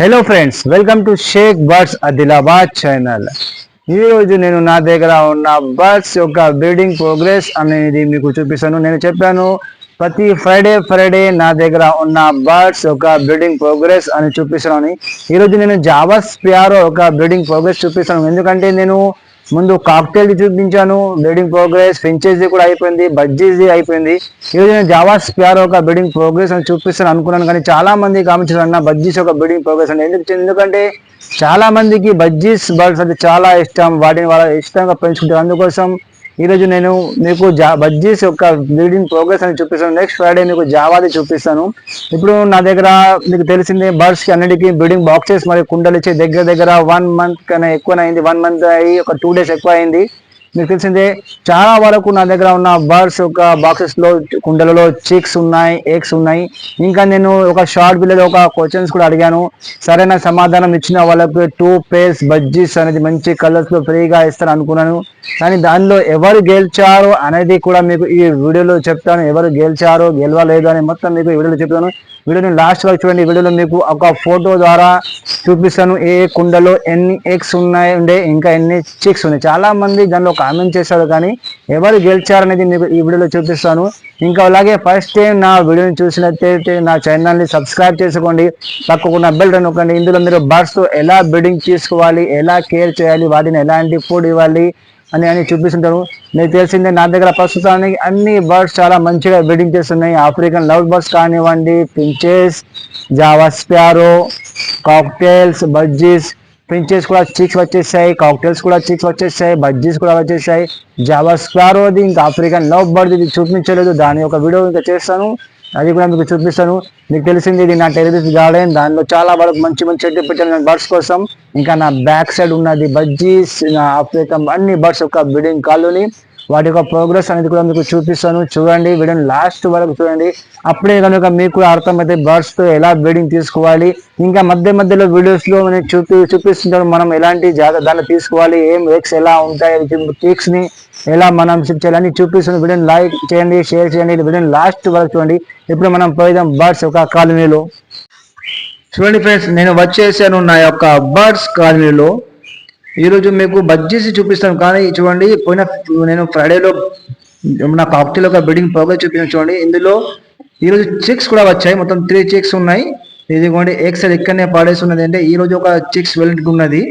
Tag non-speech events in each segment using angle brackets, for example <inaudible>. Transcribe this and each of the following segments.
Hello friends welcome to Shaik birds Adilabad channel ఈ రోజు నేను నా దగ్గర ఉన్న బర్డ్స్ యొక్క బ్రీడింగ్ ప్రోగ్రెస్ అనేది మీకు చూపిస్తాను. నేను చెప్పాను ప్రతి ఫ్రైడే ఫ్రైడే నా దగ్గర ఉన్న బర్డ్స్ యొక్క బ్రీడింగ్ ప్రోగ్రెస్ అని చూపిస్తున్నాను ఈ రోజు నేను జావస్ పియారో ఒక బ్రీడింగ్ ప్రోగ్రెస్ చూపిస్తాను. ఎందుకంటే నేను ముందు కాక్టైల్ చూపించాను బిల్డింగ్ ప్రోగ్రెస్ ఫించెస్ కూడా అయిపోయింది బజ్జీది అయిపోయింది. ఈ నేను జావాస్ ప్యారో ఒక బ్రీడింగ్ ప్రోగ్రెస్ అని చూపిస్తాను అనుకున్నాను కానీ చాలా మంది కామెంట్స్ అన్న బజ్జీస్ ఒక బిల్డింగ్ ప్రోగ్రెస్ అని. ఎందుకు ఎందుకంటే చాలా మందికి బజ్జీస్ బర్డ్స్ అంటే చాలా ఇష్టం వాటిని వాళ్ళ ఇష్టంగా పెంచుకుంటారు. అందుకోసం ఈ రోజు నేను మీకు జా బజ్జీస్ యొక్క బ్రీడింగ్ ప్రోగ్రెస్ అని చూపిస్తాను. నెక్స్ట్ ఫ్రైడే మీకు జావాది చూపిస్తాను. ఇప్పుడు నా దగ్గర మీకు తెలిసిందే బర్డ్స్కి అన్నిటికీ బ్రీడింగ్ బాక్సెస్ మరియు కుండలు ఇచ్చి దగ్గర దగ్గర వన్ మంత్ కన్నా ఎక్కువ అయింది వన్ మంత్ అయ్యి ఒక టూ డేస్ ఎక్కువ అయింది మీకు తెలిసిందే చాలా వరకు నా దగ్గర ఉన్న బర్డ్స్ యొక్క బాక్సెస్లో కుండలలో చిక్స్ ఉన్నాయి ఎగ్స్ ఉన్నాయి. ఇంకా నేను ఒక షార్ట్ బిల్లలో ఒక క్వశ్చన్స్ కూడా అడిగాను. సరైన సమాధానం ఇచ్చిన వాళ్ళకి టూ పేర్స్ బజ్జీస్ అనేది మంచి కలర్స్లో ఫ్రీగా ఇస్తాను అనుకున్నాను. కానీ దానిలో ఎవరు గెలిచారు అనేది కూడా మీకు ఈ వీడియోలో చెప్తాను. ఎవరు గెలిచారో గెలవలేదు అని మొత్తం మీకు ఈ వీడియోలో చెప్తాను. వీడియోని లాస్ట్ వరకు చూడండి. వీడియోలో మీకు ఒక ఫోటో ద్వారా చూపిస్తాను. ఏ కుండలో ఎన్ని ఎగ్స్ ఉన్నాయి ఉండే ఇంకా ఎన్ని చిక్స్ ఉన్నాయి. చాలామంది దానిలో కామెంట్ చేశారు కానీ ఎవరు గెలిచారనేది మీకు ఈ వీడియోలో చూపిస్తాను. ఇంకా అలాగే ఫస్ట్ టైం నా వీడియోని చూసినట్టయితే నా ఛానల్ని సబ్స్క్రైబ్ చేసుకోండి. తప్పకుండా బెల్ నొక్కండి. ఇందులో మీరు బర్డ్స్ ఎలా బ్రీడింగ్ తీసుకోవాలి ఎలా కేర్ చేయాలి వాటిని ఎలాంటి ఫుడ్ ఇవ్వాలి అని అని చూపిస్తుంటారు. మీకు తెలిసిందే నా దగ్గర ప్రస్తుతానికి అన్ని బర్డ్స్ చాలా మంచిగా బ్రీడింగ్ చేస్తున్నాయి. ఆఫ్రికన్ లవ్ బర్డ్స్ కానివ్వండి finches java sparrow cockatiels budgies finches కూడా చీక్స్ వచ్చేసాయి కాక్టైల్స్ కూడా చీక్స్ వచ్చేసాయి బజ్జీస్ కూడా వచ్చేసాయి. జావా స్పారోది ఇంకా ఆఫ్రికన్ లవ్ బర్డ్ ఇది చూపించలేదు. దాని యొక్క వీడియో ఇంకా చేస్తాను. అది కూడా మీకు చూపిస్తాను. మీకు తెలిసింది ఇది నా టెలివిజన్ గార్డెన్. దానిలో చాలా వరకు మంచి మంచి చెట్టు పెట్టాను బర్డ్స్ కోసం. ఇంకా నా బ్యాక్ సైడ్ ఉన్నది బజ్జీస్ నా ఆఫ్రికా అన్ని బర్డ్స్ యొక్క బ్రీడింగ్ కాలనీ. వాటి యొక్క ప్రోగ్రెస్ అనేది కూడా మీకు చూపిస్తాను. చూడండి వీడియోని లాస్ట్ వరకు చూడండి. అప్పుడే కనుక మీకు అర్థమైతే బర్డ్స్తో ఎలా బ్రీడింగ్ తీసుకోవాలి ఇంకా మధ్య మధ్యలో వీడియోస్లో నేను చూపి చూపిస్తుంటాను మనం ఎలాంటి జాగ్రత్త దాన్ని తీసుకోవాలి ఏం ఎక్స్ ఎలా ఉంటాయి టిక్స్ని ఎలా మనం షిఫ్ట్ చేయాలని చూపిస్తుంది వీడియోని లైక్ చేయండి షేర్ చేయండి. వీడియోని లాస్ట్ వరకు చూడండి. ఇప్పుడు మనం పోయిదాం బర్డ్స్ యొక్క కాలనీలో. చూడండి ఫ్రెండ్స్ నేను వచ్చేసాను నా యొక్క బర్డ్స్ కాలనీలో. ఈరోజు మీకు బజ్జీసి చూపిస్తాను కానీ చూడండి పోయిన నేను ఫ్రైడేలో నా కాక్టైల్ ఒక బిల్డింగ్ ప్రోగ్రెస్ చూపించాను చూడండి. ఇందులో ఈరోజు చిక్స్ కూడా వచ్చాయి మొత్తం త్రీ చిక్స్ ఉన్నాయి. ఇదిగోండి ఎగ్స్ ఇక్కడనే పాడేసి ఉన్నది అంటే ఈరోజు ఒక చిక్స్ వెళ్ళి ఉన్నది.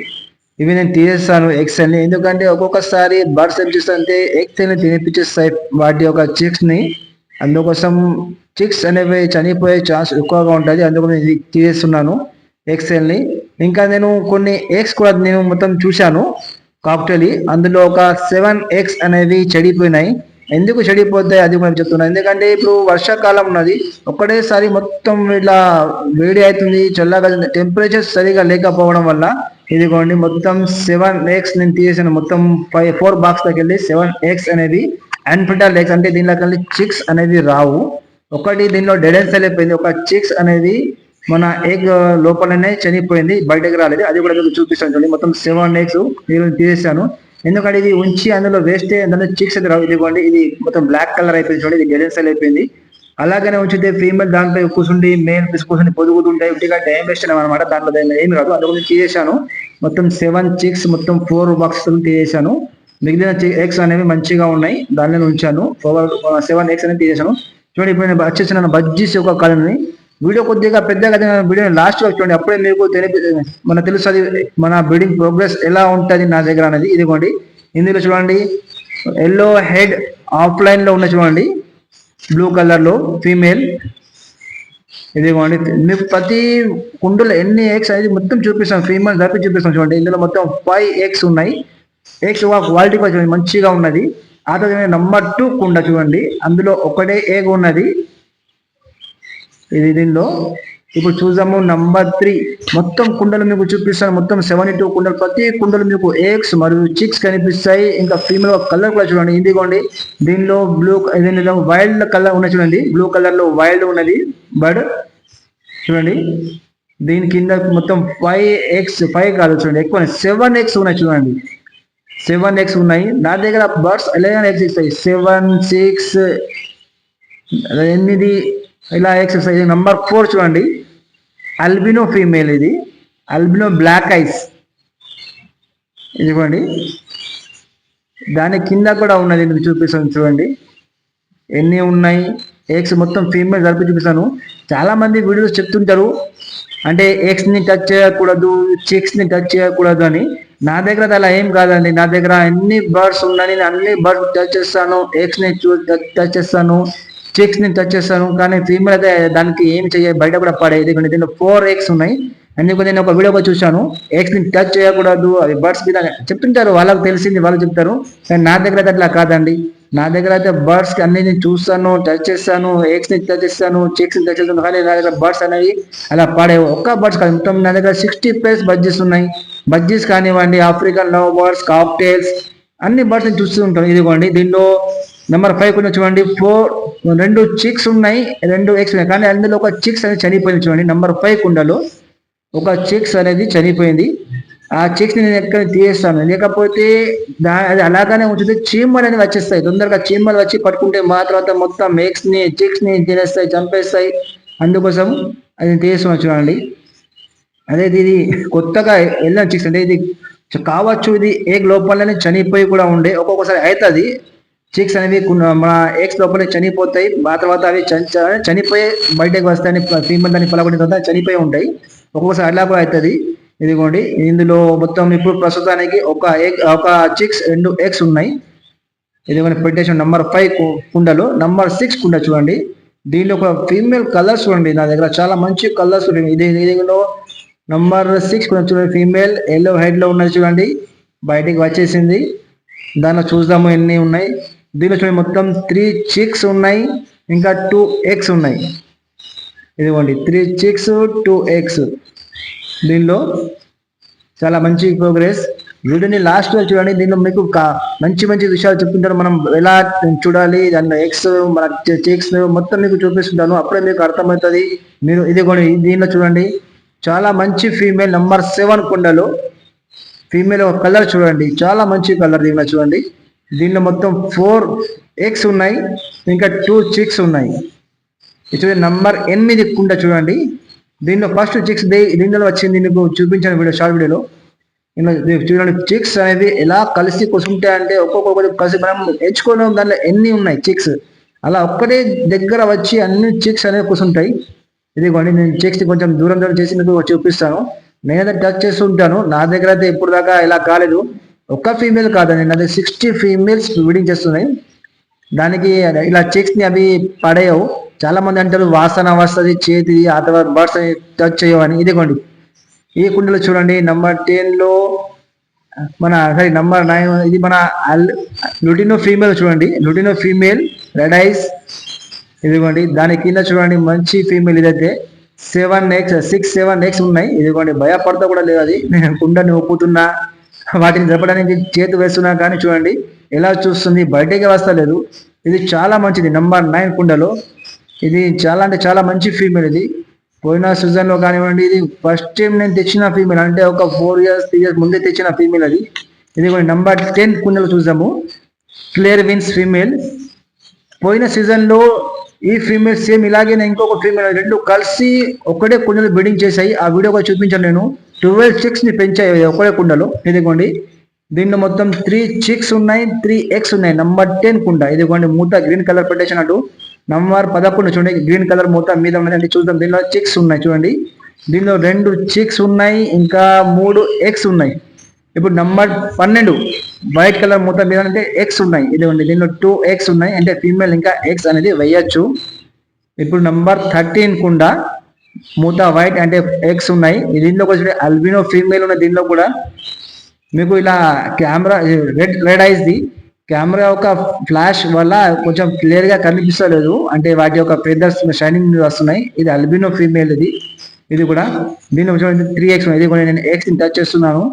ఇవి నేను తీసేస్తాను ఎగ్స్ ఎందుకంటే ఒక్కొక్కసారి బర్డ్స్ ఏం చేస్తారంటే ఎగ్స్ అని తినిపించేస్తాయి వాటి యొక్క చిక్స్ని అందుకోసం చిక్స్ అనేవి చనిపోయే ఛాన్స్ ఎక్కువగా ఉంటుంది. అందుకోసం ఇది తీసేస్తున్నాను ఎక్సెల్ని ఇంకా నేను కొన్ని ఎగ్స్ కూడా నేను మొత్తం చూశాను కాక్టైల్. అందులో ఒక సెవెన్ ఎగ్స్ అనేవి చెడిపోయినాయి. ఎందుకు చెడిపోతాయి? అది కూడా చెప్తున్నాను ఎందుకంటే ఇప్పుడు వర్షాకాలం ఉన్నది. ఒక్కటేసారి మొత్తం ఇట్లా వేడి అవుతుంది. చల్లగా టెంపరేచర్ సరిగా లేకపోవడం వల్ల ఇదిగోండి మొత్తం సెవెన్ ఎగ్స్ నేను తీసేసాను. మొత్తం ఫైవ్ ఫోర్ బాక్స్ దగ్గర వెళ్ళి సెవెన్ ఎగ్స్ అనేది అన్ఫిటల్ ఎగ్స్ అంటే దీనిలోకి వెళ్ళి చిక్స్ అనేవి రావు. ఒకటి దీనిలో డెడెన్స్ అయిపోయింది. ఒక చిక్స్ అనేది మన ఎగ్ లోపలనే చనిపోయింది బయటకు రాలేదు. అది కూడా మీకు చూపిస్తాను చూడండి. మొత్తం సెవెన్ ఎగ్స్ నేను తీసేసాను ఎందుకంటే ఇది ఉంచి అందులో వేస్తే దాంట్లో చిక్స్ అయితే రావు. ఇదిగోండి ఇది మొత్తం బ్లాక్ కలర్ అయిపోయింది చూడండి. ఇది డెడెన్స్ అయిపోయింది. అలాగనే ఉంచితే ఫీమేల్ దాంట్లో కూర్చుండి మేల్ కూర్చుని పొదుగుతుంటాయి. ఉట్టిగా టైం అనమాట దాంట్లో ఏమి రాదు. అందుకని తీసేశాను. మొత్తం సెవెన్ చిక్స్ మొత్తం ఫోర్ బాక్స్ తీసేశాను. మిగిలిన ఎగ్స్ అనేవి మంచిగా ఉన్నాయి. దానిలో ఉంచాను. ఫోర్ సెవెన్ ఎగ్స్ అనేది తీసేశాను. చూడండి ఇప్పుడు నేను వచ్చేసిన బజ్జీస్ ఒక కలర్ని వీడియో కొద్దిగా పెద్దగా వీడియో లాస్ట్ వరకు చూడండి. అప్పుడే మీకు తెలిపి మన తెలుస్తుంది మన బ్రీడింగ్ ప్రోగ్రెస్ ఎలా ఉంటుంది నా దగ్గర అనేది. ఇదిగోండి. ఇందులో చూడండి. ఎల్లో హెడ్ ఆఫ్లైన్లో ఉన్న చూడండి. బ్లూ కలర్లో ఫీమేల్ ఇదిగోండి. మీకు ప్రతి కుండలో ఎన్ని ఎగ్స్ అనేది మొత్తం చూపిస్తాం. ఫీమేల్ తప్పి చూపిస్తాం చూడండి. ఇందులో మొత్తం ఫైవ్ ఎగ్స్ ఉన్నాయి. ఎగ్స్ క్వాలిటీ కూడా చూడండి మంచిగా ఉన్నది. ఆ తర్వాత నంబర్ టూ కుండ చూడండి. అందులో ఒకటే ఎగ్ ఉన్నది. ఇది దీనిలో. ఇప్పుడు చూద్దాము నంబర్ త్రీ మొత్తం కుండలు మీకు చూపిస్తాను. మొత్తం సెవెన్ టూ కుండలు. ప్రతి కుండలు మీకు ఎగ్స్ మరియు చిక్స్ కనిపిస్తాయి. ఇంకా ఫీమేల్ కలర్ కూడా చూడండి. ఇదిగోండి. దీనిలో బ్లూ దీనిలో వైల్డ్ కలర్ ఉన్నది చూడండి. బ్లూ కలర్లో వైల్డ్ ఉన్నది. బర్డ్ చూడండి. దీని కింద మొత్తం ఫైవ్ ఎక్స్ ఫైవ్ కాదు చూడండి. ఎక్కువ సెవెన్ ఎక్స్ ఉన్నాయి చూడండి. సెవెన్ ఎక్స్ ఉన్నాయి. నా దగ్గర బర్డ్స్ ఎలెవెన్ ఎక్స్ ఇస్తాయి. సెవెన్ సిక్స్ ఎనిమిది ఇలా ఎక్సర్సైజ్ నెంబర్ ఫోర్ చూడండి. అల్బినో ఫీమేల్ ఇది. అల్బినో బ్లాక్ ఐస్ ఇదిగోండి దాని కింద కూడా ఉన్నది మీకు చూపిస్తాను చూడండి. ఎన్ని ఉన్నాయి? ఎగ్స్ మొత్తం ఫీమేల్ కలిపి చూపిస్తాను. చాలా మంది వీడియోస్ చెప్తుంటారు. అంటే ఎగ్స్ని టచ్ చేయకూడదు చిక్స్ని టచ్ చేయకూడదు అని. నా దగ్గర అలా ఏం కాదండి. నా దగ్గర ఎన్ని బర్డ్స్ ఉన్నాయి. నేను అన్ని బర్డ్స్ టచ్ చేస్తాను. ఎగ్స్ని టచ్ చేస్తాను. చెక్స్ నేను టచ్ చేస్తాను కానీ ఫీమేల్ అయితే దానికి ఏం చేయ బయట కూడా పడేది. కొన్ని దీంట్లో ఫోర్ ఎగ్స్ ఉన్నాయి. అందుకు నేను ఒక వీడియో చూశాను. ఎగ్స్ని టచ్ చేయకూడదు అవి బర్డ్స్ మీద చెప్తుంటారు వాళ్ళకి తెలిసింది వాళ్ళు చెప్తారు. కానీ నా దగ్గర అయితే అట్లా కాదండి. నా దగ్గర అయితే బర్డ్స్ అన్ని నేను చూస్తాను టచ్ చేస్తాను ఎగ్స్ని టచ్ చేస్తాను చెక్స్ని టచ్ చేస్తాను. కానీ నా దగ్గర బర్డ్స్ అనేవి అలా పడే ఒక్క బర్డ్స్ కాదు మొత్తం నా దగ్గర సిక్స్టీ ప్లేస్ బడ్జెస్ ఉన్నాయి. బడ్జెస్ కానివ్వండి ఆఫ్రికన్ లవ్ బర్డ్స్ కాక్టైల్స్ అన్ని బర్డ్స్ చూస్తూ ఉంటాను. ఇదిగోండి దీనిలో నెంబర్ ఫైవ్ కొంచెం చూడండి. ఫోర్ రెండు చిక్స్ ఉన్నాయి రెండు ఎగ్స్ ఉన్నాయి. కానీ అందులో ఒక చిక్స్ అనేది చనిపోయింది చూడండి. నెంబర్ ఫైవ్ కుండలో ఒక చిక్స్ అనేది చనిపోయింది. ఆ చిక్స్ని నేను ఎక్కడ తీయేస్తాను లేకపోతే దా అది అలాగానే ఉంటుంది. చీమలు అనేవి వచ్చేస్తాయి. తొందరగా చీమలు వచ్చి పట్టుకుంటే మా తర్వాత మొత్తం మేక్స్ని చిక్స్ని తినేస్తాయి చంపేస్తాయి. అందుకోసం అది తీస్తున్నాను చూడండి. అదే ఇది కొత్తగా వెళ్ళిన చిక్స్ అంటే ఇది కావచ్చు ఇది ఏ లోపలనే చనిపోయి కూడా ఉండే. ఒక్కొక్కసారి అవుతుంది చిక్స్ అనేవి మన ఎగ్స్ లోపల చనిపోతాయి. ఆ తర్వాత అవి చ- చనిపోయి బయటకు వస్తాయని ఫీమేల్ దాన్ని పలకొడిన తర్వాత చనిపోయి ఉంటాయి. ఒక్కొక్కసారి అలా కూడా అవుతుంది. ఇదిగోండి ఇందులో మొత్తం ఇప్పుడు ప్రస్తుతానికి ఒక ఎగ్ ఒక చిక్స్ రెండు ఎగ్స్ ఉన్నాయి. ఇదిగోండి పెట్టేసిన నంబర్ ఫైవ్ కుండలు. నంబర్ సిక్స్ కుండ చూడండి. దీనిలో ఒక ఫీమేల్ కలర్స్ చూడండి. నా దగ్గర చాలా మంచి కలర్స్ ఉన్నాయి. ఇది దీనిలో నంబర్ సిక్స్ కుండ చూడండి. ఫీమేల్ ఎల్లో హెడ్లో ఉన్నది చూడండి. బయటికి వచ్చేసింది. దానిలో చూద్దాము ఎన్ని ఉన్నాయి. దీనిలో చూడండి మొత్తం త్రీ చిక్స్ ఉన్నాయి. ఇంకా టూ ఎగ్స్ ఉన్నాయి. ఇదిగోండి త్రీ చిక్స్ టూ ఎగ్స్ దీనిలో చాలా మంచి ప్రోగ్రెస్ వీడియోని లాస్ట్లో చూడండి. దీనిలో మీకు మంచి మంచి విషయాలు చెప్తుంటారు. మనం ఎలా చూడాలి దాని ఎక్స్ మన చిక్స్ మొత్తం మీకు చూపిస్తుంటాను. అప్పుడే మీకు అర్థమవుతుంది. మీరు ఇదిగోండి దీనిలో చూడండి. చాలా మంచి ఫీమేల్ నెంబర్ సెవెన్ కుండలు. ఫీమేల్ ఒక కలర్ చూడండి. చాలా మంచి కలర్ దీనిలో చూడండి. దీనిలో మొత్తం ఫోర్ ఎగ్స్ ఉన్నాయి ఇంకా టూ చిక్స్ ఉన్నాయి. ఇది నంబర్ ఎనిమిది కుండ చూడండి. దీనిలో ఫస్ట్ చిక్స్ దీనిలో వచ్చింది నీకు చూపించాను వీడియో షార్ట్ వీడియోలో. చూడండి చిక్స్ అనేది ఎలా కలిసి కూర్చుంటాయి అంటే ఒక్కొక్కటి కలిసి మనం ఎంచుకోలేము దాంట్లో ఎన్ని ఉన్నాయి చిక్స్ అలా ఒక్కటే దగ్గర వచ్చి అన్ని చిక్స్ అనేవి కూర్చుంటాయి ఇదిగోండి నేను చిక్స్ కొంచెం దూరం దూరం చేసి మీకు చూపిస్తాను. నేనైతే టచ్ చేస్తుంటాను నా దగ్గర అయితే ఇప్పుడు దాకా ఇలా కాలేదు. ఒక్క ఫీమేల్ కాదండి నాది సిక్స్టీ ఫీమేల్స్ బ్రీడింగ్ చేస్తున్నాయి. దానికి ఇలా చెక్స్ని అవి పడేయవు. చాలా మంది అంటారు వాసన వస్తుంది చేతి ఆ తర్వాత బర్డ్స్ అని చేయవు అని. ఇదిగోండి ఈ కుండలో చూడండి నంబర్ టెన్లో మన సారీ నంబర్ నైన్ ఇది మన లుటినో ఫీమేల్ చూడండి. లుటినో ఫీమేల్ రెడ్ ఐస్ ఇదిగోండి దాని కింద చూడండి మంచి ఫీమేల్ ఇదైతే. Seven eggs six seven eggs ఉన్నాయి. ఇదిగోండి భయపడతా కూడా లేదు అది. నేను <laughs> కుండని ఒప్పుతున్నా. వాటిని జరపడానికి చేతి వేస్తున్నా కానీ చూడండి ఎలా చూస్తుంది? బయటకి వస్తలేదు. ఇది చాలా మంచిది. నంబర్ నైన్ కుండలో ఇది చాలా అంటే చాలా మంచి ఫీమేల్ ఇది. పోయిన సీజన్లో కానివ్వండి ఇది ఫస్ట్ టైం నేను తెచ్చిన ఫీమేల్ అంటే ఒక ఫోర్ ఇయర్స్ త్రీ ఇయర్స్ ముందే తెచ్చిన ఫీమేల్ అది. ఇది నంబర్ టెన్ కుండలు చూసాము క్లియర్ విన్స్ ఫీమేల్ పోయిన సీజన్లో ఈ ఫీమేల్ సేమ్ ఇలాగే ఇంకొక ఫీమేల్ రెండు కలిసి ఒకటే కుండలు బిడ్డింగ్ చేశాయి. ఆ వీడియో కూడా చూపించాను నేను. ట్వెల్వ్ చిక్స్ని పెంచాయి ఒకటే కుండలో. ఇదిగోండి. దీంట్లో మొత్తం త్రీ చిక్స్ ఉన్నాయి త్రీ ఎక్స్ ఉన్నాయి. నంబర్ టెన్ కుండ. ఇదిగోండి మూత గ్రీన్ కలర్ పెట్టేసినట్టు నంబర్ పదకొండు చూడండి గ్రీన్ కలర్ మూత మీద ఉన్నది అంటే చూద్దాం. దీనిలో చిక్స్ ఉన్నాయి చూడండి. దీనిలో రెండు చిక్స్ ఉన్నాయి ఇంకా మూడు ఎగ్స్ ఉన్నాయి. ఇప్పుడు నంబర్ పన్నెండు. వైట్ కలర్ మూత మీద అంటే ఎగ్స్ ఉన్నాయి. ఇదిగోండి దీనిలో టూ ఎగ్స్ ఉన్నాయి. అంటే ఫీమేల్ ఇంకా ఎగ్స్ అనేది వేయచ్చు. ఇప్పుడు నంబర్ థర్టీన్ కుండా. మూత వైట్ అంటే ఎగ్స్ ఉన్నాయి. దీనిలో వచ్చి అల్బినో ఫీమేల్ ఉన్న దీనిలో కూడా మీకు ఇలా కెమెరా రెడ్ రెడ్ ఐస్ది కెమెరా యొక్క ఫ్లాష్ వల్ల కొంచెం క్లియర్గా కనిపిస్తలేదు. అంటే వాటి యొక్క ఫెదర్స్ షైనింగ్ వస్తున్నాయి. ఇది అల్బినో ఫీమేల్ ఇది ఇది కూడా దీని చూడండి త్రీ ఎక్స్ ఇది కూడా నేను ఎక్స్ టచ్ చేస్తున్నాను.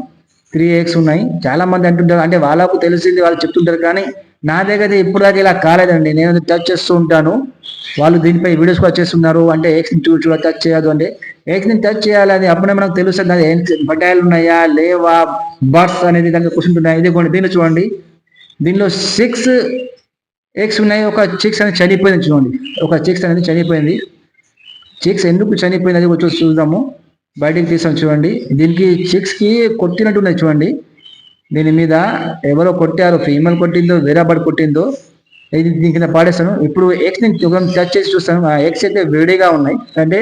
త్రీ ఎక్స్ ఉన్నాయి. చాలా మంది అంటుంటారు అంటే వాళ్ళకు తెలిసింది వాళ్ళు చెప్తుంటారు కానీ నా దగ్గర ఇప్పుడు దాకా ఇలా కాలేదండి. నేను టచ్ చేస్తూ ఉంటాను. వాళ్ళు దీనిపై వీడియోస్ కూడా చేస్తున్నారు. అంటే ఎక్స్ని చూసి టచ్ చేయదు అంటే ఎక్స్ని టచ్ చేయాలి అప్పుడే మనకు తెలుస్తుంది. అది బటాయిలు ఉన్నాయా లేవా బర్డ్స్ అనేది దానికి కూర్చుంటున్నాయి ఇది కొన్ని దీనిలో చూడండి. దీనిలో సిక్స్ ఎగ్స్ ఉన్నాయి. ఒక చిక్స్ అనేది చనిపోయింది చూడండి. ఒక చిక్స్ అనేది చనిపోయింది. చిక్స్ ఎందుకు చనిపోయింది అది వచ్చి చూద్దాము. బయటికి తీసాం చూడండి. దీనికి చిక్స్కి కొట్టినట్టు ఉన్నాయి చూడండి. దీని మీద ఎవరో కొట్టారు ఫీమేల్ కొట్టిందో వేరాబడి కొట్టిందో ఇది దీని కింద పాడేస్తాను. ఇప్పుడు ఎక్స్ని టచ్ చేసి చూస్తాను. ఆ ఎక్స్ అయితే వేడిగా ఉన్నాయి. అంటే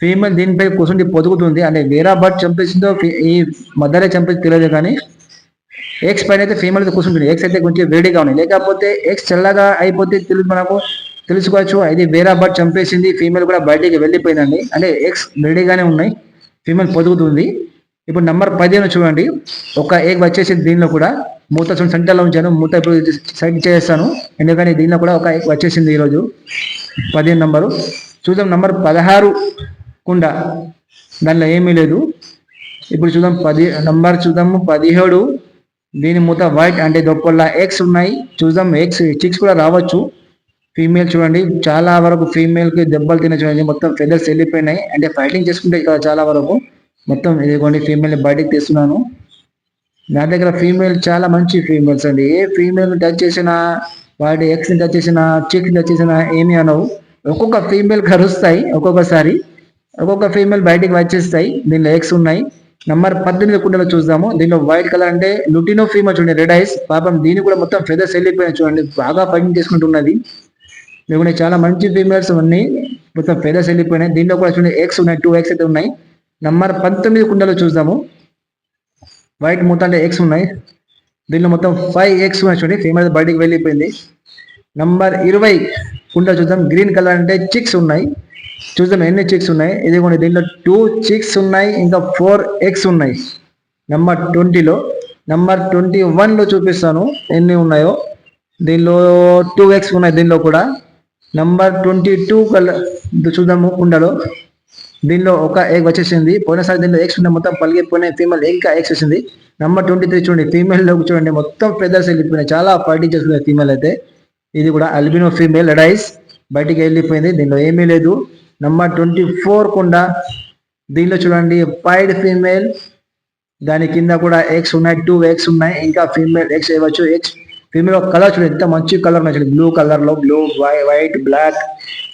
ఫీమేల్ దీనిపై కూర్చుండి పొదుగుతుంది. అంటే వేరా బర్డ్ చంపేసిందో ఈ మదరే చంపేసి తెలియదు కానీ ఎక్స్ పైన అయితే ఫీమేల్ అయితే కూర్చుంటుంది. ఎక్స్ అయితే కొంచెం వేడిగా ఉన్నాయి. లేకపోతే ఎక్స్ చల్లగా అయిపోతే తెలుసు మనకు. తెలుసుకోవచ్చు. ఇది వేరా బర్డ్ చంపేసింది ఫీమేల్ కూడా బయటికి వెళ్ళిపోయిందండి. అంటే ఎక్స్ వేడిగానే ఉన్నాయి. ఫీమేల్ పొదుగుతుంది. ఇప్పుడు నెంబర్ పదిహేను చూడండి. ఒక ఎగ్ వచ్చేసింది దీనిలో కూడా మూత చూడండి సెంటర్లో ఉంచాను. మూత ఇప్పుడు సైడ్ చేస్తాను. ఎందుకంటే దీనిలో కూడా ఒక ఎగ్ వచ్చేసింది ఈరోజు. పదిహేను నెంబరు చూద్దాం నెంబర్ పదహారు కుండ. దానిలో ఏమీ లేదు. ఇప్పుడు చూద్దాం పది నంబర్ చూద్దాము. పదిహేడు. దీని మూత వైట్ అంటే దొప్పల్ల ఎగ్స్ ఉన్నాయి. చూద్దాం ఎగ్స్ చిక్స్ కూడా రావచ్చు. ఫీమేల్ చూడండి. చాలా వరకు ఫీమేల్కి దెబ్బలు తినే చూడండి. మొత్తం ఫెదర్స్ వెళ్ళిపోయినాయి. అంటే ఫైటింగ్ చేసుకుంటే కదా చాలా వరకు. మొత్తం ఇదిగోండి ఫీమేల్ బయటికి తీస్తున్నాను. నా దగ్గర ఫీమేల్ చాలా మంచి ఫీమేల్స్ అండి. ఏ ఫీమేల్ టచ్ చేసినా వాడి ఎక్స్ని టచ్ చేసినా చిక్ టచ్ చేసినా ఏమి అనవు. ఒక్కొక్క ఫీమేల్ కరుస్తాయి ఒక్కొక్కసారి. ఒక్కొక్క ఫీమేల్ బయటికి వచ్చేస్తాయి. దీనిలో ఎక్స్ ఉన్నాయి. నంబర్ పద్దెనిమిది కుండలో చూద్దాము. దీనిలో వైట్ కలర్ అంటే లుటినో ఫీమేల్ చూడండి రెడ్ ఐస్ పాపం దీని కూడా మొత్తం ఫెదర్స్ వెళ్ళిపోయినా చూడండి. బాగా ఫైటింగ్ చేసుకుంటున్నది లేకుంటే చాలా మంచి ఫీమేల్స్ ఉన్నాయి. మొత్తం ఫెదర్స్ వెళ్ళిపోయినాయి దీనిలో కూడా చూడండి ఎక్స్ ఉన్నాయి. టూ ఎక్స్ అయితే ఉన్నాయి. నంబర్ పంతొమ్మిది కుండలో చూద్దాము. వైట్ మొత్తం అంటే ఎక్స్ ఉన్నాయి. దీనిలో మొత్తం ఫైవ్ ఎక్స్ ఉన్నాయి చూడండి. ఫీమేల్ బయటికి వెళ్ళిపోయింది. నంబర్ ఇరవై కుండ చూద్దాం. గ్రీన్ కలర్ అంటే చిక్స్ ఉన్నాయి. చూద్దాం ఎన్ని చిక్స్ ఉన్నాయి. ఇది కూడా దీనిలో టూ చిక్స్ ఉన్నాయి. ఇంకా ఫోర్ ఎక్స్ ఉన్నాయి. నెంబర్ ట్వంటీలో నెంబర్ ట్వంటీ వన్లో చూపిస్తాను. ఎన్ని ఉన్నాయో. దీనిలో టూ ఎక్స్ ఉన్నాయి దీనిలో కూడా. నెంబర్ ట్వంటీ టూ కలర్ చూద్దాము కుండలో. దీనిలో ఒక ఎగ్ వచ్చేసింది. పోయినసారి దీనిలో ఎగ్స్ ఉన్నాయి మొత్తం పలిగిపోయినాయి. ఫీమేల్ ఇంకా ఎగ్స్ వచ్చింది నెంబర్ ట్వంటీ త్రీ చూడండి ఫీమేల్లో చూడండి. మొత్తం ఫెదర్స్ వెళ్ళిపోయినాయి. చాలా ఫైటింగ్ ఉన్నాయి ఫీమేల్ అయితే. ఇది కూడా అల్బినో ఫీమేల్ అడైస్ బయటికి వెళ్ళిపోయింది. దీనిలో ఏమీ లేదు. నెంబర్ ట్వంటీ ఫోర్ కుండా దీనిలో చూడండి పైడ్ ఫీమేల్ దాని కింద కూడా ఎగ్స్ ఉన్నాయి. టూ ఎగ్స్ ఉన్నాయి. ఇంకా ఫీమేల్ ఎగ్స్ ఇవ్వచ్చు ఎగ్స్ ఫీమేల్ కలర్ చూడండి ఎంత మంచి కలర్ ఉన్నాయి బ్లూ కలర్లో blue white black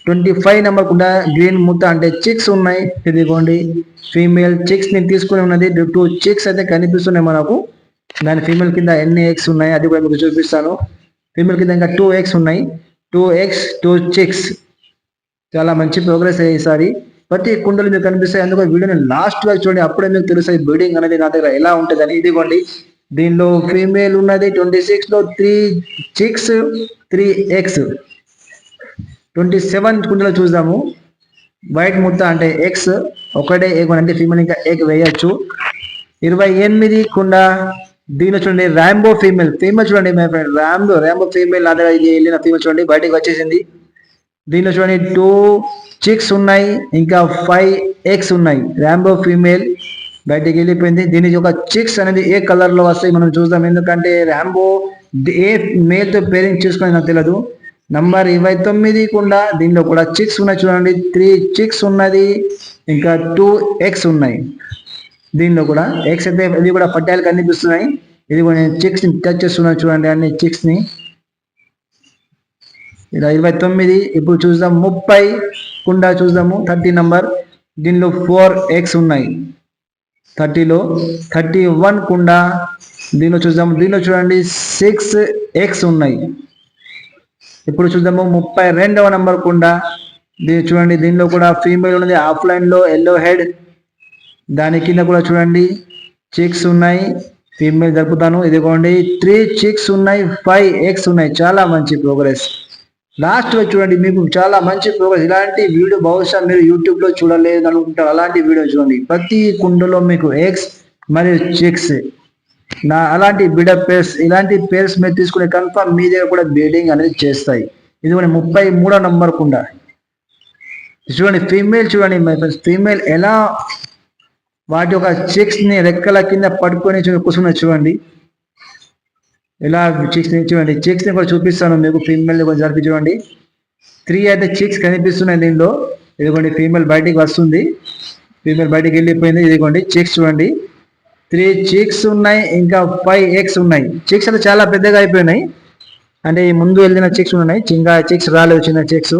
twenty five number కూడా గ్రీన్ ముద్ద అంటే చిక్స్ ఉన్నాయి. ఇదిగోండి. ఫీమేల్ చిక్స్ నేను తీసుకుని ఉన్నది. టూ చిక్స్ అయితే కనిపిస్తున్నాయి మనకు. దాని ఫీమేల్ కింద ఎన్ని ఎగ్స్ ఉన్నాయి? అది కూడా మీకు చూపిస్తాను. ఫీమేల్ కింద ఇంకా టూ ఎగ్స్ ఉన్నాయి. టూ ఎగ్స్ టూ చిక్స్ చాలా మంచి ప్రోగ్రెస్ ఈసారి. ప్రతి కుండలు మీకు కనిపిస్తాయి. అందుకు వీడియోని లాస్ట్ వరకు చూడండి. అప్పుడే మీకు తెలుస్తాయి. బ్రీడింగ్ అనేది నా దగ్గర ఎలా ఉంటుంది అని ఇదిగోండి. దీనిలో ఫీమేల్ ఉన్నది ట్వంటీ సిక్స్లో three chicks three eggs twenty seven కుండలో చూద్దాము. వైట్ ముద్ద అంటే ఎక్స్ ఒకటే ఎగ్ అంటే ఫీమేల్ ఇంకా ఎగ్ వేయచ్చు. ఇరవై ఎనిమిది కుండ దీనిలో చూడండి ర్యాంబో ఫీమేల్ ఫీమేల్ చూడండి my friend rainbow rainbow female ఇది వెళ్ళిన ఫీమేల్ చూడండి బయటకు వచ్చేసింది. దీనిలో చూడండి టూ చిక్స్ ఉన్నాయి ఇంకా ఫైవ్ ఎగ్స్ ఉన్నాయి ర్యాంబో ఫీమేల్ బయటికి వెళ్ళిపోయింది. దీని యొక్క చిక్స్ అనేది ఏ కలర్లో వస్తాయి మనం చూద్దాం. ఎందుకంటే ర్యాంబో ఏ మేల్తో పేరెంట్ చూసుకొని నాకు తెలియదు నంబర్ ఇరవై తొమ్మిది కూడా దీనిలో కూడా చిక్స్ ఉన్నాయి చూడండి. త్రీ చిక్స్ ఉన్నది. ఇంకా టూ ఎక్స్ ఉన్నాయి. దీనిలో కూడా ఎక్స్ అయితే ఇది కూడా పట్టాలు కనిపిస్తున్నాయి. ఇది కూడా నేను చిక్స్ని టచ్ చేస్తున్నాను చూడండి అన్ని చిక్స్ని. ఇలా ఇరవై తొమ్మిది ఇప్పుడు చూద్దాం ముప్పై కుండా చూద్దాము. థర్టీ నంబర్ దీనిలో ఫోర్ ఎక్స్ ఉన్నాయి. థర్టీలో. థర్టీ వన్ కుండా దీనిలో చూద్దాము. దీనిలో చూడండి సిక్స్ ఎక్స్ ఉన్నాయి. ఇప్పుడు చూద్దాము ముప్పై రెండవ నంబర్ కుండా దీని చూడండి దీనిలో కూడా ఫీమేల్ ఉన్నది ఆఫ్లైన్లో ఎల్లో హెడ్ దాని కింద కూడా చూడండి చిక్స్ ఉన్నాయి ఫీమేల్ జరుపుతాను. ఇదిగోండి త్రీ చిక్స్ ఉన్నాయి ఫైవ్ ఎగ్స్ ఉన్నాయి. చాలా మంచి ప్రోగ్రెస్ లాస్ట్ వచ్చి చూడండి మీకు చాలా మంచి ప్రోగ్రెస్ ఇలాంటి వీడియో బహుశా మీరు యూట్యూబ్లో చూడలేదు అనుకుంటారు అలాంటి వీడియో చూడండి. ప్రతి కుండలో మీకు ఎగ్స్ మరియు చెక్స్ నా అలాంటి బిడ పేర్స్ ఇలాంటి పేర్స్ మీరు తీసుకునే కన్ఫర్మ్ మీ దగ్గర కూడా బీడింగ్ అనేది చేస్తాయి. ఇది కూడా ముప్పై మూడో నంబర్ కుండ. చూడండి ఫీమేల్ చూడండి మై ఫ్రెండ్స్ ఫీమేల్ ఎలా వాటి యొక్క చెక్స్ని రెక్కల కింద పడుకొని కూర్చున్న చూడండి. ఇలా చిక్స్ చూడండి. చిక్స్ని కూడా చూపిస్తాను మీకు. ఫీమేల్ కొంచెం జరిపి చూడండి. త్రీ అయితే చిక్స్ కనిపిస్తున్నాయి దీనిలో. ఇదిగోండి ఫీమేల్ బయటికి వస్తుంది. ఫీమేల్ బయటికి వెళ్ళిపోయింది. ఇదిగోండి చిక్స్ చూడండి. త్రీ చిక్స్ ఉన్నాయి ఇంకా ఫైవ్ ఎగ్స్ ఉన్నాయి. చిక్స్ అయితే చాలా పెద్దగా అయిపోయినాయి. అంటే ఈ ముందు వెళ్ళిన చిక్స్ ఉన్నాయి. ఇంకా చిక్స్ రాలేదు చిన్న చిక్స్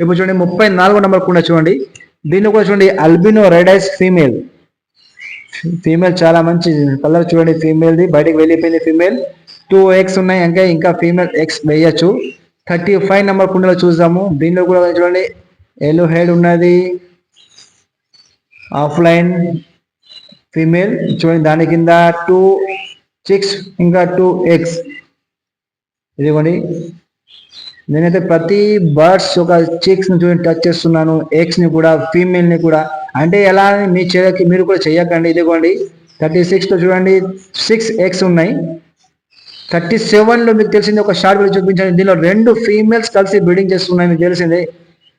ఇప్పుడు చూడండి ముప్పై నాలుగో నెంబర్ కూడా చూడండి. దీన్ని కూడా చూడండి albino red eyes female female చాలా మంచి కలర్ చూడండి ఫీమేల్ ది బయటకు వెళ్ళిపోయింది ఫీమేల్ టూ ఎక్స్ ఉన్నాయి ఇంకా ఇంకా ఫీమేల్ ఎక్స్ వేయచ్చు. థర్టీ ఫైవ్ నెంబర్ కుండలో చూద్దాము. దీనిలో కూడా చూడండి. ఎల్లో హెడ్ ఉన్నది. ఆఫ్లైన్ ఫీమేల్ చూడండి దాని కింద టూ చిక్స్ ఇంకా టూ ఎగ్స్ ఇదిగోండి. నేనైతే ప్రతి బర్డ్స్ ఒక చిక్స్ని చూడండి టచ్ చేస్తున్నాను. ఎగ్స్ని కూడా ఫీమేల్ని కూడా. అంటే ఎలా అని మీ చేయకి మీరు కూడా చేయకండి ఇదిగోండి థర్టీ సిక్స్లో చూడండి సిక్స్ ఎగ్స్ ఉన్నాయి. థర్టీ సెవెన్లో మీకు తెలిసింది ఒక షార్ట్ వీడియో చూపించాను దీనిలో రెండు ఫీమేల్స్ కలిసి బ్రీడింగ్ చేస్తున్నాయి మీకు తెలిసిందే.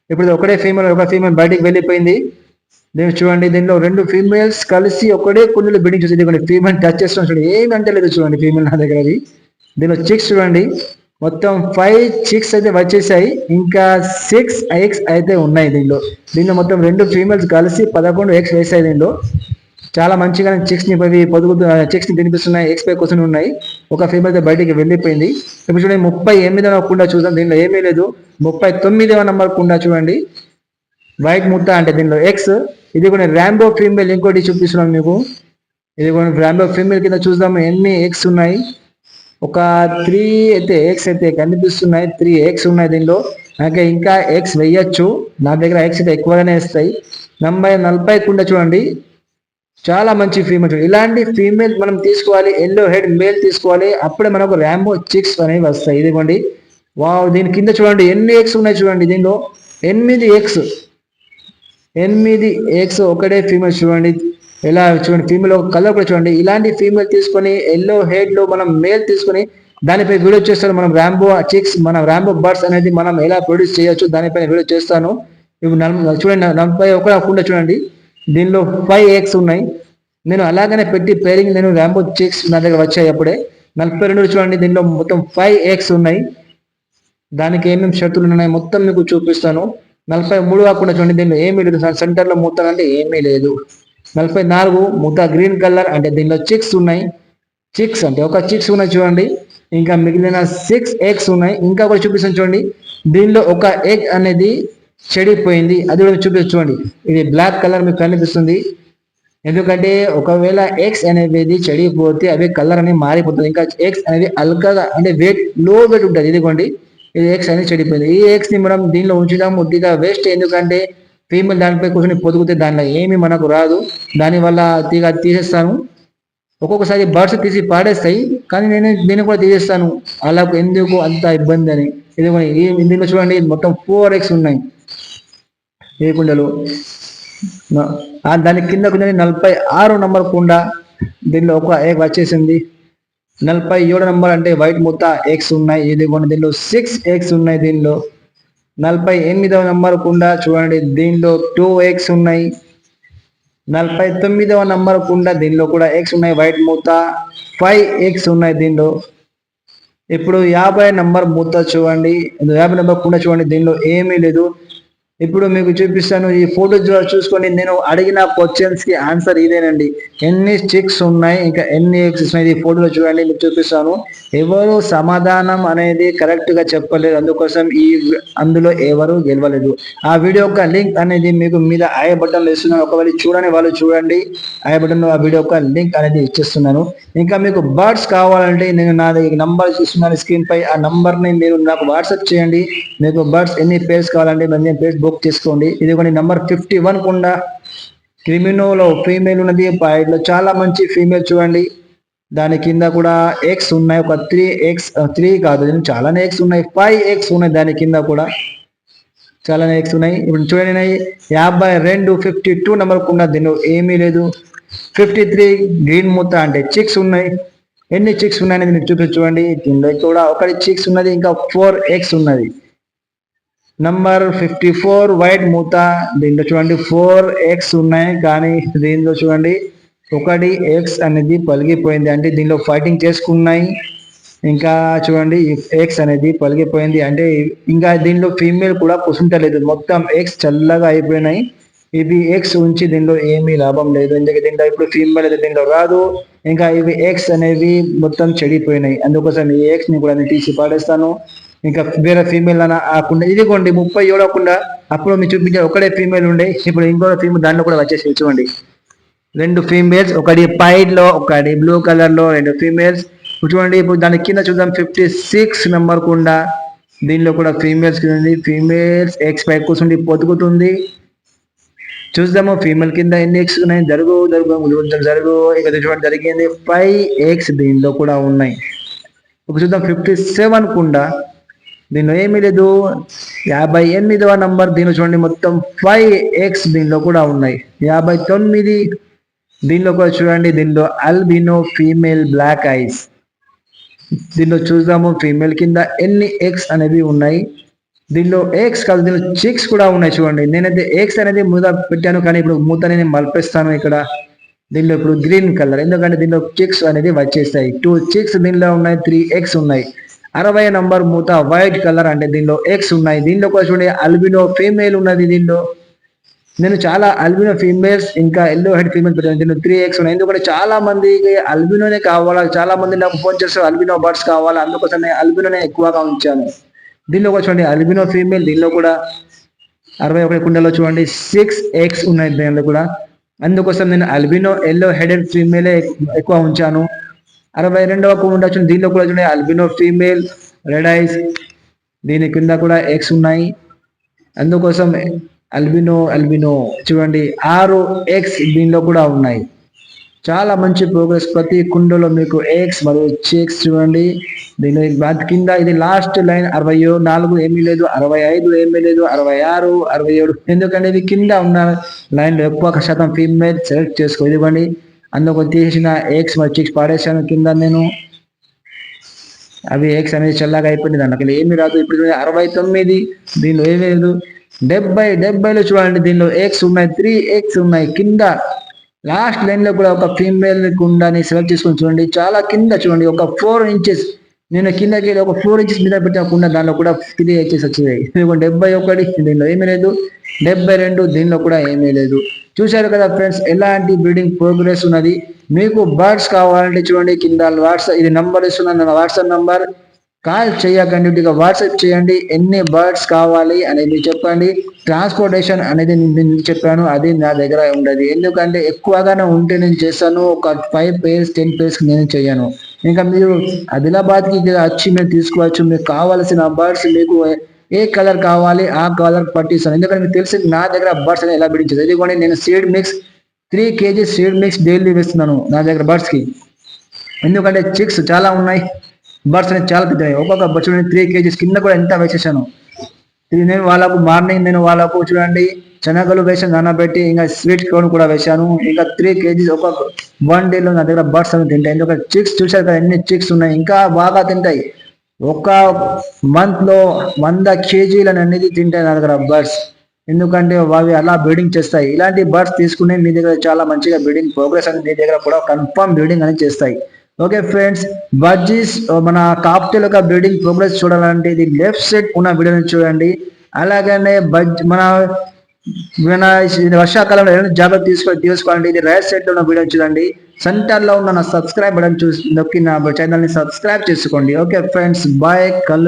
ఇప్పుడు ఒకటే ఫీమేల్ ఒక ఫీమేల్ బయటికి వెళ్ళిపోయింది. దీన్ని చూడండి దీనిలో రెండు ఫీమేల్స్ కలిసి ఒకటే కుండలు బిల్డింగ్ చూసి ఇదిగోండి ఫీమేల్ టచ్ చేస్తున్నాం చూడండి ఏమంటే లేదు చూడండి ఫీమేల్ నా దగ్గర అది. దీనిలో చిక్స్ చూడండి. మొత్తం ఫైవ్ చిక్స్ అయితే వచ్చేసాయి. ఇంకా సిక్స్ ఎగ్స్ అయితే ఉన్నాయి దీనిలో. దీనిలో మొత్తం రెండు ఫీమేల్స్ కలిసి పదకొండు ఎగ్స్ వేసాయి దీనిలో. చాలా మంచిగా చిక్స్ని అవి పొదుగు చిక్స్ని తినిపిస్తున్నాయి. ఎగ్స్ పై కూర్చొని ఉన్నాయి. ఒక ఫీమేల్ అయితే బయటికి వెళ్ళిపోయింది. ఇప్పుడు చూడండి ముప్పై ఎనిమిదవ కుండా చూద్దాం. దీనిలో ఏమీ లేదు. ముప్పై తొమ్మిదవ నంబర్ కుండా చూడండి. వైట్ ముత్త అంటే దీనిలో ఎక్స్ ఇది కూడా ర్యాంబో ఫీమేల్ ఇంకోటి చూపిస్తున్నాం మీకు. ఇది కూడా ర్యాంబో ఫీమేల్ కింద చూద్దాం. ఎన్ని ఎగ్స్ ఉన్నాయి? ఒక త్రీ అయితే ఎక్స్ అయితే కనిపిస్తున్నాయి. త్రీ ఎక్స్ ఉన్నాయి దీనిలో. నాకు ఇంకా ఎగ్స్ వేయచ్చు. నా దగ్గర ఎక్స్ అయితే ఎక్కువగానే వేస్తాయి. నలభై నలభై కుండ చూడండి. చాలా మంచి ఫీమేల్ చూడండి ఇలాంటి ఫీమేల్ మనం తీసుకోవాలి. ఎల్లో హెడ్ మేల్ తీసుకోవాలి. అప్పుడే మనకు ర్యాంబో చిక్స్ అనేవి వస్తాయి. ఇదిగోండి. వావ్ దీని కింద చూడండి. ఎన్ని ఎక్స్ ఉన్నాయి చూడండి దీనిలో? ఎనిమిది ఎక్స్ ఎనిమిది ఎక్స్ ఒకటే ఫీమేల్ చూడండి. ఎలా చూడండి ఫీమేల్ కలర్ కూడా చూడండి. ఇలాంటి ఫీమేల్ తీసుకొని ఎల్లో హెడ్లో మనం మేల్ తీసుకొని దానిపై వీడియో చేస్తాను. మనం ర్యాంబో చిక్స్ మన ర్యాంబో బర్డ్స్ అనేది మనం ఎలా ప్రొడ్యూస్ చేయొచ్చు దానిపైన వీడియో చేస్తాను. ఇప్పుడు చూడండి నలభై ఒక కుండ చూడండి. దీనిలో ఫైవ్ ఎగ్స్ ఉన్నాయి. నేను అలాగనే పెట్టి పేరింగ్ నేను ర్యాంబో చిక్స్ నా దగ్గర వచ్చాయి అప్పుడే. నలభై రెండు చూడండి దీనిలో మొత్తం ఫైవ్ ఎగ్స్ ఉన్నాయి. దానికి ఏమేమి షర్తులు ఉన్నాయి మొత్తం మీకు చూపిస్తాను. నలభై మూడు కాకుండా చూడండి దీనిలో ఏమీ లేదు. సెంటర్లో మొత్తం అంటే ఏమీ లేదు. నలభై నాలుగు ముద్ద గ్రీన్ కలర్ అంటే దీనిలో చిక్స్ ఉన్నాయి. చిక్స్ అంటే ఒక చిక్స్ ఉన్నాయి చూడండి. ఇంకా మిగిలిన సిక్స్ ఎగ్స్ ఉన్నాయి. ఇంకా కూడా చూపిస్తాను చూడండి. దీనిలో ఒక ఎగ్ అనేది చెడిపోయింది. అది కూడా చూపిస్తాను చూడండి. ఇది బ్లాక్ కలర్ మీకు కనిపిస్తుంది. ఎందుకంటే ఒకవేళ ఎగ్స్ అనేది చెడిపోతే అవి కలర్ అనేది మారిపోతుంది. ఇంకా ఎగ్స్ అనేది అల్కగా అంటే వెయిట్లో వెయిట్ ఉంటుంది. ఇదిగోండి. ఇది ఎగ్స్ అనేది చెడిపోయింది. ఈ ఎగ్స్ని మనం దీనిలో ఉంచుదాం కొద్దిగా వేస్ట్ ఎందుకంటే ఫీమేల్ దానిపై కూర్చొని పొదుగుతే దానిలో ఏమి మనకు రాదు. దానివల్ల తీగ తీసేస్తాను. ఒక్కొక్కసారి బర్డ్స్ తీసి పాడేస్తాయి. కానీ నేను నేను కూడా తీసేస్తాను. అలా ఎందుకు అంత ఇబ్బంది అని. ఇది దీనిలో చూడండి మొత్తం ఫోర్ ఎక్స్ ఉన్నాయి. ఏ కుండలు. దాని కింద కుండ నలభై ఆరు నంబర్ కుండ దీనిలో ఒక ఎగ్ వచ్చేసింది. నలభై ఏడు నంబర్ అంటే వైట్ ముత్త ఎక్స్ ఉన్నాయి. ఇది దీనిలో సిక్స్ ఎక్స్ ఉన్నాయి దీనిలో. నలభై ఎనిమిదవ నంబర్ కుండ చూడండి దీనిలో టూ ఎక్స్ ఉన్నాయి. నలభై తొమ్మిదవ నంబర్ కుండ దీనిలో కూడా ఎక్స్ ఉన్నాయి వైట్ మూత. ఫైవ్ ఎక్స్ ఉన్నాయి దీనిలో. ఇప్పుడు యాభై నంబర్ మూత చూడండి. యాభై నంబర్ కుండ చూడండి దీనిలో ఏమీ లేదు. ఇప్పుడు మీకు చూపిస్తాను ఈ ఫోటో చూసుకొని నేను అడిగిన క్వశ్చన్స్కి ఆన్సర్ ఇదేనండి. ఎన్ని స్టిక్స్ ఉన్నాయి ఇంకా ఎన్ని ఎగ్స్ ఉన్నాయి ఈ ఫోటోలో చూడండి మీకు చూపిస్తాను. ఎవరు సమాధానం అనేది కరెక్ట్గా చెప్పలేదు అందుకోసం ఈ అందులో ఎవరు గెలవలేదు. ఆ వీడియో యొక్క లింక్ అనేది మీకు మీద ఐ బటన్ ఇస్తున్నాను. ఒకవేళ చూడని వాళ్ళు చూడండి ఐ బటన్ ఆ వీడియో యొక్క లింక్ అనేది ఇచ్చేస్తున్నాను. ఇంకా మీకు బర్డ్స్ కావాలంటే నేను నా నంబర్ ఇస్తున్నాను స్క్రీన్ పై. ఆ నంబర్ని మీరు నాకు వాట్సాప్ చేయండి. మీకు బర్డ్స్ ఎన్ని పేర్స్ కావాలంటే నేను పేర్స్ బుక్ చేసుకోండి ఇది కొన్ని నంబర్ ఫిఫ్టీ వన్ కుండా క్రిమినోలో ఫీమేల్ ఉన్నది. పాయింట్లో చాలా మంచి ఫీమేల్ చూడండి. దాని కింద కూడా ఎక్స్ ఉన్నాయి. ఒక త్రీ ఎక్స్ త్రీ కాదు. చాలానే ఎక్స్ ఉన్నాయి. ఫైవ్ ఎక్స్ ఉన్నాయి దాని కింద కూడా. చాలానే ఎక్స్ ఉన్నాయి. ఇప్పుడు చూడండి యాభై రెండు ఫిఫ్టీ టూ నెంబర్ ఉన్న దీని ఏమీ లేదు. ఫిఫ్టీ త్రీ గ్రీన్ ముత్త అంటే చిక్స్ ఉన్నాయి. ఎన్ని చిక్స్ ఉన్నాయని మీకు చూపించి చూడండి. దీనిలో కూడా ఒకటి చిక్స్ ఉన్నది. ఇంకా ఫోర్ ఎక్స్ ఉన్నది. నంబర్ ఫిఫ్టీ ఫోర్ వైట్ మూత దీంట్లో చూడండి ఫోర్ ఎక్స్ ఉన్నాయి కానీ దీంట్లో చూడండి ఒకటి ఎక్స్ అనేది పలిగిపోయింది. అంటే దీనిలో ఫైటింగ్ చేసుకున్నాయి. ఇంకా చూడండి ఎక్స్ అనేది పలిగిపోయింది. అంటే ఇంకా దీనిలో ఫీమేల్ కూడా కుసుంటలేదు. మొత్తం ఎక్స్ చల్లగా అయిపోయినాయి. ఇది ఎక్స్ ఉంచి దీనిలో ఏమీ లాభం లేదు. ఎందుకంటే దీంట్లో ఇప్పుడు ఫీమేల్ అయితే దీంట్లో రాదు. ఇంకా ఇవి ఎక్స్ అనేవి మొత్తం చెడిపోయినాయి. అందుకోసం ఈ ఎక్స్ని కూడా నేను తీసి పాడేస్తాను ఇంకా వేరే ఫీమేల్ అన్న ఆకుండా ఇదిగోండి ముప్పై ఏడవకుండా అప్పుడు మీరు చూపించే ఒకటే ఫీమేల్ ఉండే ఇప్పుడు ఇంకో ఫీమేల్ దాంట్లో కూడా వచ్చేసి చూడండి. రెండు ఫీమేల్స్ ఒకటి పైడ్లో ఒకటి బ్లూ కలర్లో రెండు ఫీమేల్స్ చూడండి ఇప్పుడు దాని కింద చూద్దాం ఫిఫ్టీ సిక్స్ నెంబర్ కుండా దీనిలో కూడా ఫీమేల్స్ ఉంది. ఫీమేల్స్ ఎక్స్ పై కూర్చుండి పొతుకుతుంది చూద్దాము ఫీమేల్ కింద ఎన్ని ఎక్స్ ఉన్నాయి? జరుగు జరుగు జరుగు ఇక చూడండి జరిగింది. ఫైవ్ ఎక్స్ దీనిలో కూడా ఉన్నాయి. ఇప్పుడు చూద్దాం ఫిఫ్టీ సెవెన్ కుండా దీనిలో ఏమీ లేదు. యాభై ఎనిమిదవ నంబర్ దీనిలో చూడండి మొత్తం ఫైవ్ ఎక్స్ దీనిలో కూడా ఉన్నాయి. యాభై తొమ్మిది దీనిలో కూడా చూడండి. దీనిలో అల్బినో ఫీమేల్ బ్లాక్ ఐస్ దీనిలో చూద్దాము ఫీమేల్ కింద ఎన్ని ఎక్స్ అనేవి ఉన్నాయి. దీనిలో ఎక్స్ కాదు దీనిలో చిక్స్ కూడా ఉన్నాయి చూడండి. నేనైతే ఎక్స్ అనేది మూత పెట్టాను కానీ ఇప్పుడు మూత నేను మల్పిస్తాను ఇక్కడ. దీనిలో ఇప్పుడు గ్రీన్ కలర్ ఎందుకంటే దీనిలో చిక్స్ అనేది వచ్చేస్తాయి. టూ చిక్స్ దీనిలో ఉన్నాయి త్రీ ఎక్స్ ఉన్నాయి. అరవై నంబర్ మూత వైట్ కలర్ అంటే దీనిలో ఎక్స్ ఉన్నాయి. దీనిలో కూడా చూడండి అల్బినో ఫీమేల్ ఉన్నది దీనిలో. నేను చాలా అల్బినో ఫీమేల్స్ ఇంకా ఎల్లో హెడ్ ఫీమేల్ పెట్టాను దీనిలో త్రీ ఎక్స్ ఉన్నాయి. ఎందుకంటే చాలా మందికి అల్బినోనే కావాలా? చాలా మంది నాకు ఫోన్ చేస్తారు అల్బినో బర్డ్స్ కావాలా? అందుకోసం నేను అల్బినోనే ఎక్కువగా ఉంచాను. దీనిలో కూడా చూడండి అల్బినో ఫీమేల్ దీనిలో కూడా అరవై ఒకటి కుండలో చూడండి సిక్స్ ఎక్స్ ఉన్నాయి దీనిలో కూడా. అందుకోసం నేను అల్బినో ఎల్లో హెడెడ్ ఫీమేలే ఎక్కువ ఉంచాను. అరవై రెండవ కుండ చూడండి దీనిలో కూడా చూడండి. అల్బినో ఫీమేల్ రెడ్ ఐస్ దీని కింద కూడా ఎక్స్ ఉన్నాయి. అందుకోసం అల్బినో అల్బినో చూడండి. ఆరు ఎక్స్ దీనిలో కూడా ఉన్నాయి. చాలా మంచి ప్రోగ్రెస్ ప్రతి కుండలో మీకు ఎక్స్ మరియు చెక్స్ చూడండి. దీని కింద ఇది లాస్ట్ లైన్ అరవై నాలుగు ఏమీ లేదు అరవై ఐదు ఏమీ లేదు అరవై ఆరు అరవై ఏడు. ఎందుకంటే ఇది కింద ఉన్న లైన్లో ఎక్కువ శాతం ఫీమేల్ సెలెక్ట్ చేసుకో. ఇదిగోండి. అందుకు తీసిన ఎక్స్ మరి చిక్స్ పాడేసాను కింద నేను. అవి ఎక్స్ అనేది చల్లగా అయిపోయింది దాంట్లో. ఏమి రాదు. ఇప్పుడు అరవై తొమ్మిది దీనిలో ఏమీ లేదు. డెబ్బై డెబ్బైలో చూడండి దీనిలో ఎక్స్ ఉన్నాయి త్రీ ఎక్స్ ఉన్నాయి. కింద లాస్ట్ లైన్లో కూడా ఒక ఫీమేల్ కుండాని సెలెక్ట్ చేసుకొని చూడండి. చాలా కింద చూడండి ఒక ఫోర్ ఇంచెస్ నేను కిందకి ఒక ఫోర్ ఇంచెస్ మీద పెట్టిన కుండ దానిలో కూడా త్రీ ఇంచెస్ వచ్చేది డెబ్బై ఒకటి దీనిలో ఏమీ లేదు. డెబ్బై రెండు దీనిలో కూడా ఏమీ లేదు. చూశారు కదా ఫ్రెండ్స్ ఎలాంటి బ్రీడింగ్ ప్రోగ్రెస్ ఉన్నది? మీకు బర్డ్స్ కావాలంటే చూడండి కింద వాట్సాప్ ఇది నంబర్ ఇస్తున్నాను నా వాట్సాప్ నంబర్ కాల్ చేయకండి వాట్సాప్ చేయండి ఎన్ని బర్డ్స్ కావాలి అనేది చెప్పండి. ట్రాన్స్పోర్టేషన్ అనేది నేను చెప్పాను అది నా దగ్గర ఉండదు. ఎందుకంటే ఎక్కువగానే ఉంటే నేను చేస్తాను ఒక ఫైవ్ పేర్స్ టెన్ పేర్స్ నేను చేయను. ఇంకా మీరు ఆదిలాబాద్కి వచ్చి మీరు తీసుకోవచ్చు మీకు కావాల్సిన బర్డ్స్ మీకు ఏ కలర్ కావాలి ఆ కలర్ పట్టిస్తాను. ఎందుకంటే మీకు తెలిసి నా దగ్గర బర్డ్స్ అనేది ఎలా బిడించదు ఎందుకంటే నేను seed mix three kg seed mix daily వేస్తున్నాను నా దగ్గర బర్డ్స్కి. ఎందుకంటే చిక్స్ చాలా ఉన్నాయి బర్డ్స్ అనేది చాలా పెద్దవి. ఒక్కొక్క బర్డ్స్ త్రీ కేజీస్ కింద కూడా ఎంత వేసేసాను. ఇది నేను వాళ్ళకు మార్నింగ్ నేను వాళ్ళకు చూడండి శనగలు వేసాను నానబెట్టి ఇంకా స్వీట్ కోన్ కూడా వేశాను ఇంకా త్రీ కేజీస్ ఒక వన్ డేలో నా దగ్గర బర్డ్స్ అని తింటాయి ఎందుకంటే చిక్స్ చూసారు కదా ఎన్ని చిక్స్ ఉన్నాయి ఇంకా బాగా తింటాయి. ఒక మంత్లో వంద కేజీలను అనేది తింటాయి నా దగ్గర బర్డ్స్. ఎందుకంటే అవి అలా బ్రీడింగ్ చేస్తాయి. ఇలాంటి బర్డ్స్ తీసుకునే మీ దగ్గర చాలా మంచిగా బ్రీడింగ్ ప్రోగ్రెస్ అనేది మీ దగ్గర కూడా కన్ఫర్మ్ బ్రీడింగ్ అనేది చేస్తాయి. ఓకే ఫ్రెండ్స్ బర్జీస్ మన కాప్టెల్ యొక్క బ్రీడింగ్ ప్రోగ్రెస్ చూడాలంటే ఇది లెఫ్ట్ సైడ్ ఉన్న వీడియోని చూడండి. అలాగనే బజ్ మన వర్షాకాలంలో జాగ్రత్త తీసుకొని తీసుకోండి ఇది రైట్ సైడ్లో ఉన్న వీడియో చూడండి. సెంటర్లో ఉన్న సబ్స్క్రైబ్ బటన్ చూసి నొక్కి నా ఛానల్ని సబ్స్క్రైబ్ చేసుకోండి. ఓకే ఫ్రెండ్స్ బాయ్ కల్